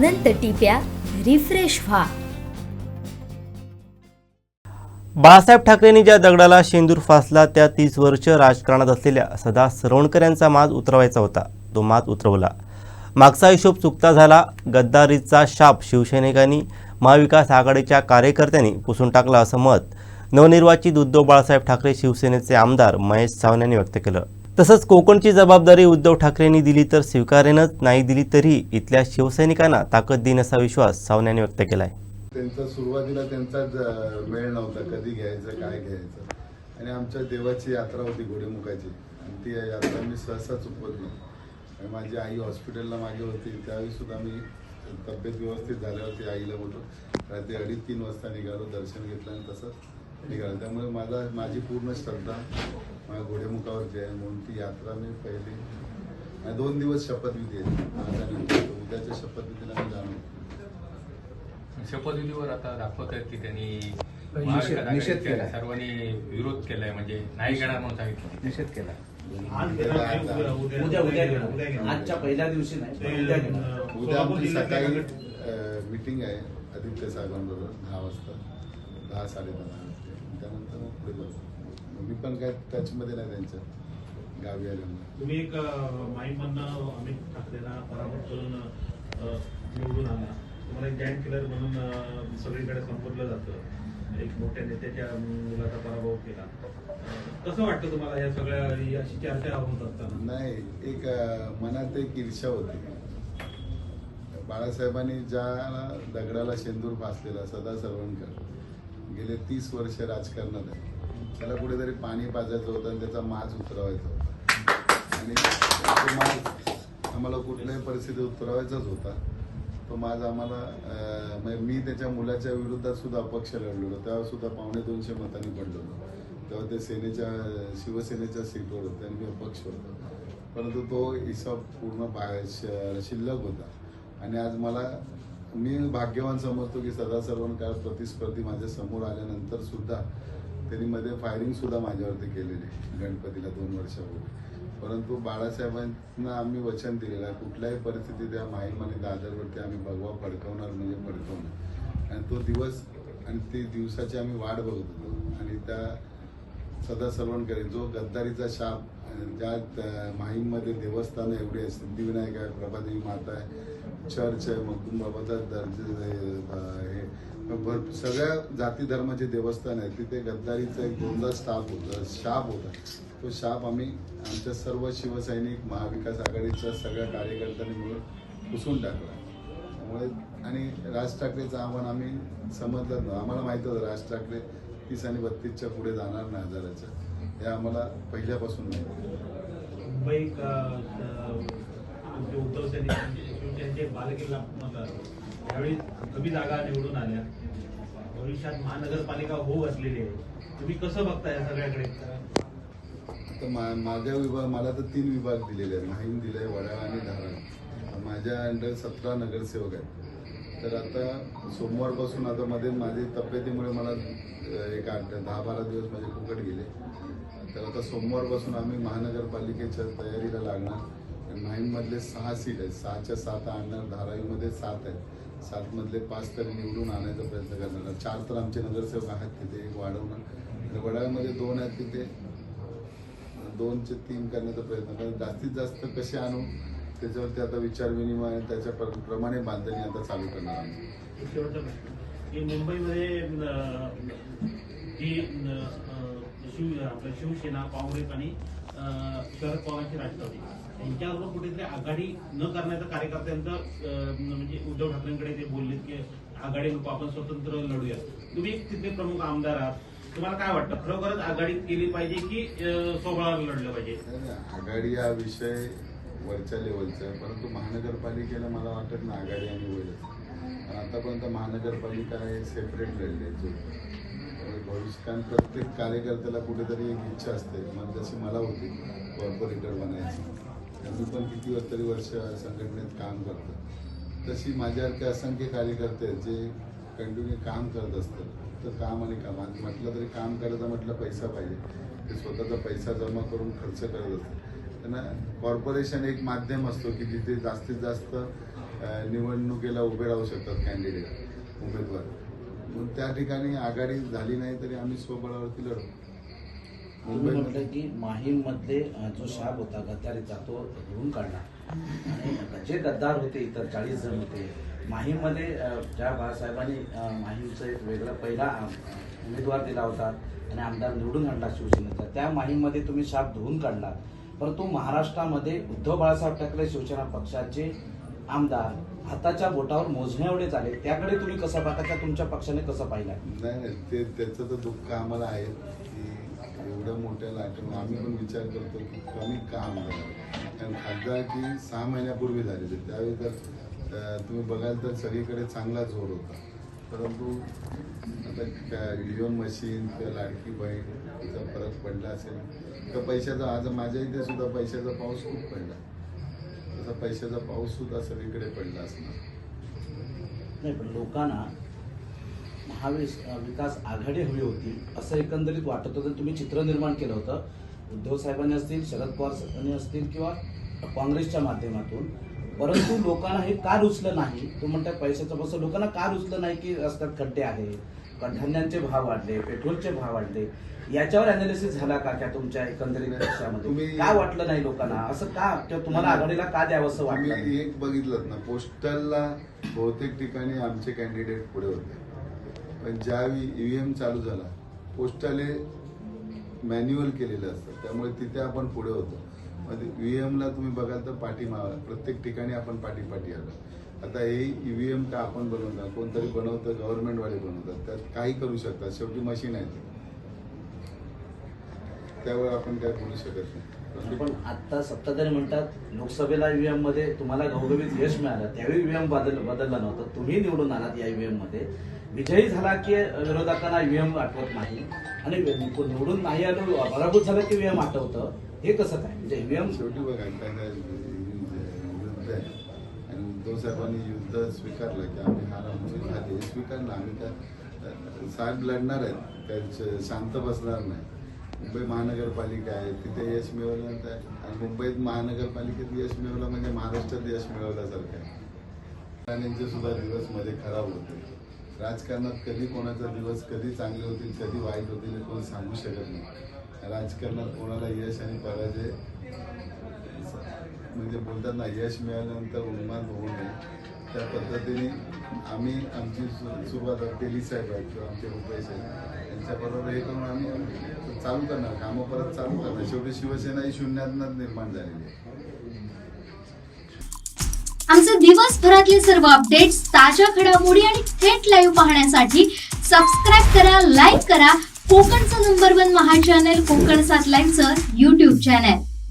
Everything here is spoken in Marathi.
अनंत टिप्या रिफ्रेश व्हा. बाळासाहेब ठाकरेंनी ज्या दगडाला शेंदूर फासला त्या तीस वर्ष राजकारणात असलेल्या सदा सरवणकर यांचा माज उतरवायचा होता. तो माज उतरवला. मागचा हिशोब चुकता झाला. गद्दारीचा शाप शिवसैनिकांनी महाविकास आघाडीच्या कार्यकर्त्यांनी पुसून टाकला असं मत नवनिर्वाचित उद्धव बाळासाहेब ठाकरे शिवसेनेचे आमदार महेश सावंत यांनी व्यक्त केलं. तसंच कोकणची जबाबदारी उद्धव ठाकरेंनी दिली तर स्वीकारेनच नाही दिली तरी इथल्या शिवसैनिकांना ताकद देईन असा विश्वास सावंत व्यक्त केला आहे त्यांचा सुरुवातीला त्यांचाच वेळ नव्हता कधी घ्यायचं काय घ्यायचं. आणि आमच्या देवाची यात्रा होती घोडेमुखाची. आणि ती यात्रा मी सहसा चुकवत नाही. माझी आई हॉस्पिटलला मागे होती. त्यावेळी सुद्धा मी तब्येत व्यवस्थित झाल्यावरती आईला बोललो. रात्री अडीच तीन वाजता निघालो दर्शन घेतलं आणि तसंच निघालो. त्यामुळे माझा माझी पूर्ण श्रद्धा माझ्या घोडेमुखावरची आहे म्हणून ती यात्रा मी पहिली दोन दिवस शपथविधी आहे आज उद्याच्या शपथविधीला मी जाणवतो शपथविधीवर आता दाखवत आहेत की त्यांनी. सर्वांनी विरोध केलाय म्हणजे नाही घेणार म्हणून सांगितलं. निषेध केला. उद्या- उद्या आजच्या पहिल्या दिवशी नाही उद्या उद्या सकाळी मीटिंग आहे आदित्य साहेबांबरोबर दहा वाजता दहा साडेदहा. वाजता त्यानंतर मग पुढे जाऊ मी पण काय टचमध्ये नाही त्यांच्या गावी आल्यामुळे. तुम्ही एक माईमधनं अमित ठाकरेंना पराभूत करून अ, निवडून आला तुम्हाला एक जॉईंट किलर म्हणून अ, सगळीकडे संबोधलं जातं. एक मोठ्या नेत्याच्या मुलाचा पराभव केला. अ, कसं वाटतं तुम्हाला या सगळ्या ही अशी चर्चा होत असताना? नाही एक अं, मनात एक ईर्षा होती. बाळासाहेबांनी ज्या दगडाला शेंदूर फासलेला सदा सरवणकर गेले तीस वर्ष राजकारणात आहे. त्याला कुठेतरी पाणी पाजायचं होतं आणि त्याचा माज उतरवायचा होता. आणि तो माज आम्हाला कुठल्याही परिस्थितीत उतरवायचाच होता. तो माज आम्हाला म्हणजे मी त्याच्या मुलाच्या विरोधात सुद्धा अपक्ष लढलेलो. तेव्हा सुद्धा पावणे दोनशे मतांनी पडलेलो तेव्हा ते सेनेच्या शिवसेनेच्या सीटवर होते आणि मी अपक्ष होतो. परंतु तो हिसाब पूर्ण बा- श- शिल्लक होता. आणि आज मला मी भाग्यवान समजतो की सदा सर्वणकाळ प्रतिस्पर्धी माझ्यासमोर आल्यानंतर सुद्धा त्यांनी मध्ये फायरिंग सुद्धा माझ्यावरती केलेली आहे, गणपतीला दोन वर्षापूर्वी. परंतु बाळासाहेबांना आम्ही वचन दिलेलं आहे. कुठल्याही परिस्थितीत या माहीम आणि दादरवरती आम्ही भगवा फडकवणार म्हणजे फडकवणार आणि तो दिवस आणि ती दिवसाची आम्ही वाट बघत होतो. आणि त्या सदा सर्वणकरे जो गद्दारीचा शाप ज्या माहीममध्ये देवस्थानं एवढी आहे सिद्धिविनायक आहे प्रभादेवी माता आहे चर्च आहे मगदूम बाबाचा दर्जे हे भरपूर सगळ्या जाती धर्माचे देवस्थान आहे तिथे गद्दारीचा एक दोनदा स्टाफ होता शाप होता. तो शाप आम्ही आमच्या सर्व शिवसैनिक महाविकास आघाडीच्या सगळ्या कार्यकर्त्यांनी मिळून पुसून टाकला. त्यामुळे आणि राज ठाकरेचं आव्हान आम्ही समजलं नव्हतं. आम्हाला माहीत होतं राज ठाकरे तीस आणि बत्तीसच्या पुढे जाणार नाही हजाराच्या हे आम्हाला पहिल्यापासून माहिती होतं. तुमचे उद्धव त्यांचे शिवसेनेचे बालेकिल्ला मतदार यावेळी कमी जागा निवडून आल्या. भविष्यात महानगरपालिका होऊ असलेली आहे. तुम्ही कसं बघता या सगळ्याकडे? तर मा माझ्या विभाग मला तर तीन विभाग दिलेले आहेत. माहीम दिलं आहे वडाळा आणि धारण. माझ्या अंडर सतरा नगरसेवक आहेत. तर आता सोमवारपासून आता मध्ये माझे तब्येतीमुळे मला एक आठ दहा बारा दिवस माझे फुकट गेले. तर आता सोमवारपासून आम्ही महानगरपालिकेच्या तयारीला लागणार. आणि सहा सीट आहेत. सहाच्या सात आणणार धारावीमध्ये सात आहेत. सातमधले पाच तरी निवडून आणायचा प्रयत्न करणार. चार तर आमचे नगरसेवक आहेत तिथे एक वाढवणार वडाळ्यामध्ये दोन आहेत तिथे. दोनचे तीन करण्याचा प्रयत्न कारण जास्तीत जास्त कसे आणू त्याच्यावरती आता विचार विनिमय आणि त्याच्या प्र- प्रमाणे बांधणी आता चालू करणार आम्ही. की मुंबईमध्ये शिवसेना काँग्रेस आणि शरद पवारांची राष्ट्रवादी यांच्यावर कुठेतरी आघाडी न करण्याचं कार्यकर्त्यांचं म्हणजे उद्धव ठाकरेंकडे ते बोलले की आघाडी नको आपण स्वतंत्र लढूया तुम्ही तिथले प्रमुख आमदार आहात. तुम्हाला काय वाटतं? खरोखरच आघाडी केली पाहिजे की अ, लढलं पाहिजे? आघाडी हा विषय वरच्या लेवलचा आहे परंतु महानगरपालिकेला मला वाटत ना आघाडी आणि होईलच कारण आतापर्यंत महानगरपालिका हे सेपरेट लढले आहेत जो प्रत्येक कार्यकर्त्याला कुठेतरी एक इच्छा असते. मग जशी मला होती कॉर्पोरेटर बनायची. मी पण किती तरी वर्ष संघटनेत काम करतो तशी माझ्यासारखे असंख्य कार्यकर्ते आहेत जे कंटिन्यू काम करत असतात. तर काम आणि काम म्हटलं तरी काम करायचं म्हटलं पैसा पाहिजे. ते स्वतःचा पैसा जमा करून खर्च करत असतात. त्यांना कॉर्पोरेशन एक माध्यम असतो की जिथे जास्तीत जास्त निवडणुकीला उभे राहू शकतात कॅन्डिडेट उमेदवार. मग त्या ठिकाणी आघाडी झाली नाही तरी आम्ही स्वबळावरती लढू. तुम्ही म्हटलं की माहीम मधले जो शाप होता गद्दारीचा तो धुवून काढला आणि जे गद्दार होते इतर चाळीस जण होते माहीममध्ये ज्या बाळासाहेबांनी माहीमचं एक वेगळा पहिला उमेदवार दिला होता आणि आमदार निवडून आणला शिवसेनेचा त्या माहीममध्ये तुम्ही शाप धुवून काढला. परंतु महाराष्ट्रामध्ये उद्धव बाळासाहेब ठाकरे शिवसेना पक्षाचे आमदार हाताच्या बोटावर मोजण्या एवढे झाले त्याकडे तुम्ही कसं पाहता? तुमच्या पक्षाने कसं पाहिलं? नाही नाही ते त्याचं तर दुःख आम्हाला आहे. की एवढ्या मोठ्या लाटून आम्ही पण विचार करतो की कमी का आमदार कारण खासदार की सहा महिन्यापूर्वी झालेली त्यावेळी तर तुम्ही बघाल तर सगळीकडे चांगला जोर होता. परंतु आता ईव्हीएम मशीन किंवा लाडकी बहीण तिचा फरक पडला असेल. तर पैशाचा आज माझ्या इथे सुद्धा पैशाचा पाऊस खूप पडला. तसा पैशाचा पाऊस सुद्धा सगळीकडे पडला असणार. नाही पण लोकांना महाविस विकास आघाडी हवी होती असं एकंदरीत वाटत होतं. तुम्ही चित्र निर्माण केलं होतं. उद्धव साहेबांनी असतील शरद पवार साहेबांनी असतील किंवा काँग्रेसच्या माध्यमातून. परंतु लोकांना हे का रुचलं नाही? तो म्हणता पैशाचं बसं. लोकांना का रुचलं नाही की रस्त्यात खड्डे आहे धान्यांचे भाव वाढले पेट्रोलचे भाव वाढले. याच्यावर अनालिसिस झाला का त्या तुमच्या एकंदरीत पक्षामध्ये तुम्ही- का वाटलं नाही लोकांना? असं का? किंवा तुम्हाला आघाडीला का द्यावंसं वाटलं आम्ही नाही? एक बघितलं ना पोस्टलला बहुतेक ठिकाणी आमचे कॅन्डिडेट पुढे होते. पण ज्यावेळी ईव्हीएम चालू झाला पोस्टाले मॅन्युअल केलेलं असतं. त्यामुळे तिथे आपण पुढे होतो. मग ईव्हीएमला तुम्ही बघाल तर पाठीमागा प्रत्येक ठिकाणी आपण पाठी पाठी आलो. आता हे ईव्हीएम का आपण बनवतात कोणतरी बनवतं गव्हर्नमेंटवाले बनवतात. त्यात काही करू शकतात. शेवटी मशीन आहे त्यावर आपण काय बोलू शकत नाही. पण आता सत्ताधारी म्हणतात लोकसभेला ईव्हीएममध्ये तुम्हाला घवघवीत यश मिळालं त्यावेळी ईव्हीएम बदल बदललं नव्हतं. तुम्ही निवडून आलात या ईव्हीएममध्ये विजयी झाला की विरोधकांना ईव्हीएम आठवत नाही. आणि निवडून नाही आलो पराभूत झालं की ईव्हीएम आठवतं. हे कसं काय? म्हणजे ईव्हीएम शेवटी बघा काय युद्ध आहे. आणि उद्धव साहेबांनी युद्ध स्वीकारलं की आम्ही हार आमची झाली स्वीकारलं. आम्ही त्या साहेब लढणार आहेत. काय शांत बसणार नाही. मुंबई महानगरपालिका आहे तिथे यश मिळवल्यानंतर आहे. आणि मुंबईत महानगरपालिकेत यश मिळवलं म्हणजे महाराष्ट्रात यश मिळवल्यासारखं आहे. राणेंचे सुद्धा दिवसमध्ये खराब होते. राजकारणात कधी कोणाचा दिवस कधी चांगले होतील कधी वाईट होतील हे कोण सांगू शकत नाही. राजकारणात कोणाला यश आणि पराजय म्हणजे बोलताना यश मिळाल्यानंतर उन्माद होऊ नये. त्या पद्धतीने आम्ही आमची सु- सुरुवात केली साहेब आहेत किंवा आमचे रुपेश आहेत यांच्याबरोबर हे करून आम्ही चालू करणार कामं परत चालू करणार. शेवटी शिवसेना ही शून्यातनंच निर्माण झालेली आहे. आमचे दिवसभरातले सर्व अपडेट्स ताज्या घडामोडी आणि थेट लाईव्ह पाहण्यासाठी सबस्क्राईब करा लाईक करा. कोकणचं नंबर वन महा चॅनल कोकण सात लाईव्हचं युट्यूब चॅनल